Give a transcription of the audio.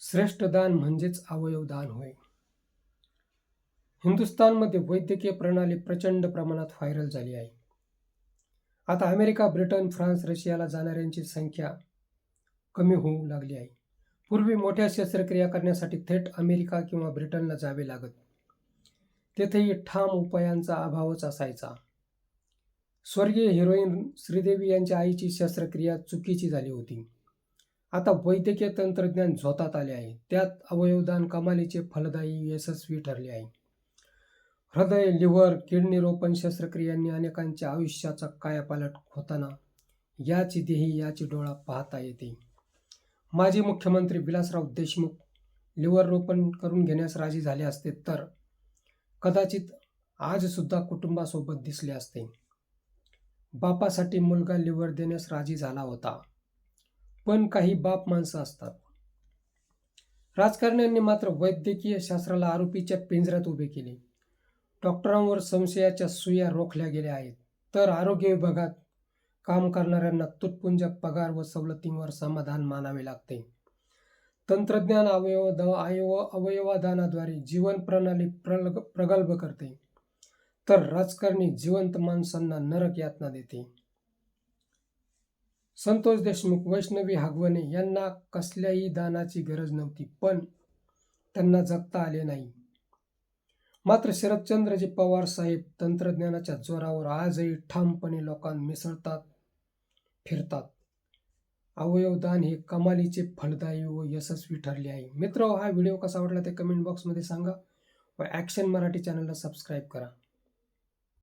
श्रेष्ठ दान म्हणजेच अवयवदान होय. हिंदुस्थानमध्ये वैद्यकीय प्रणाली प्रचंड प्रमाणात व्हायरल झाली आहे. आता अमेरिका ब्रिटन फ्रान्स रशियाला जाणाऱ्यांची संख्या कमी होऊ लागली आहे. पूर्वी मोठ्या शस्त्रक्रिया करण्यासाठी थेट अमेरिका किंवा ब्रिटनला जावे लागत. तेथेही ठाम उपायांचा अभावच असायचा. स्वर्गीय हिरोईन श्रीदेवी यांच्या आईची शस्त्रक्रिया चुकीची झाली होती. आता वैद्यकीय तंत्रज्ञान झोतात आले आहे. त्यात अवयवदान कमालीचे फलदायी यशस्वी ठरले आहे. हृदय लिव्हर किडनी रोपण शस्त्रक्रियांनी अनेकांच्या आयुष्याचा कायापालट होताना याची देही याची डोळा पाहता येते. माजी मुख्यमंत्री विलासराव देशमुख लिव्हर रोपण करून घेण्यास राजी झाले असते तर कदाचित आजसुद्धा कुटुंबासोबत दिसले असते. बापासाठी मुलगा लिव्हर देण्यास राजी झाला होता. पण काही बाप माणसं असतात. राजकारण्यांनी मात्र वैद्यकीय शास्त्राला आरोपीच्या पिंजऱ्यात उभे केले. डॉक्टरांवर संशयाच्या सुया रोखल्या गेल्या आहेत. तर आरोग्य विभागात काम करणाऱ्यांना तुटपुंज पगार व सवलतींवर समाधान मानावे लागते. तंत्रज्ञान अवयव अवयव अवयवदानाद्वारे जीवन प्रणाली प्रग प्रगल्भ करते. तर राजकारणी जिवंत माणसांना नरक यातना देते. संतोष देशमुख वैष्णवी हागवणे यांना कसल्याही दानाची गरज नव्हती पण त्यांना जगता आले नाही. मात्र शरदचंद्रजी पवार साहेब तंत्रज्ञानाच्या जोरावर आजही ठामपणे लोकांना मिसळतात फिरतात. अवयवदान हे कमालीचे फलदायी व यशस्वी ठरले आहे. मित्र हा व्हिडिओ कसा आवडला ते कमेंट बॉक्समध्ये सांगा व ॲक्शन मराठी चॅनलला सबस्क्राईब करा.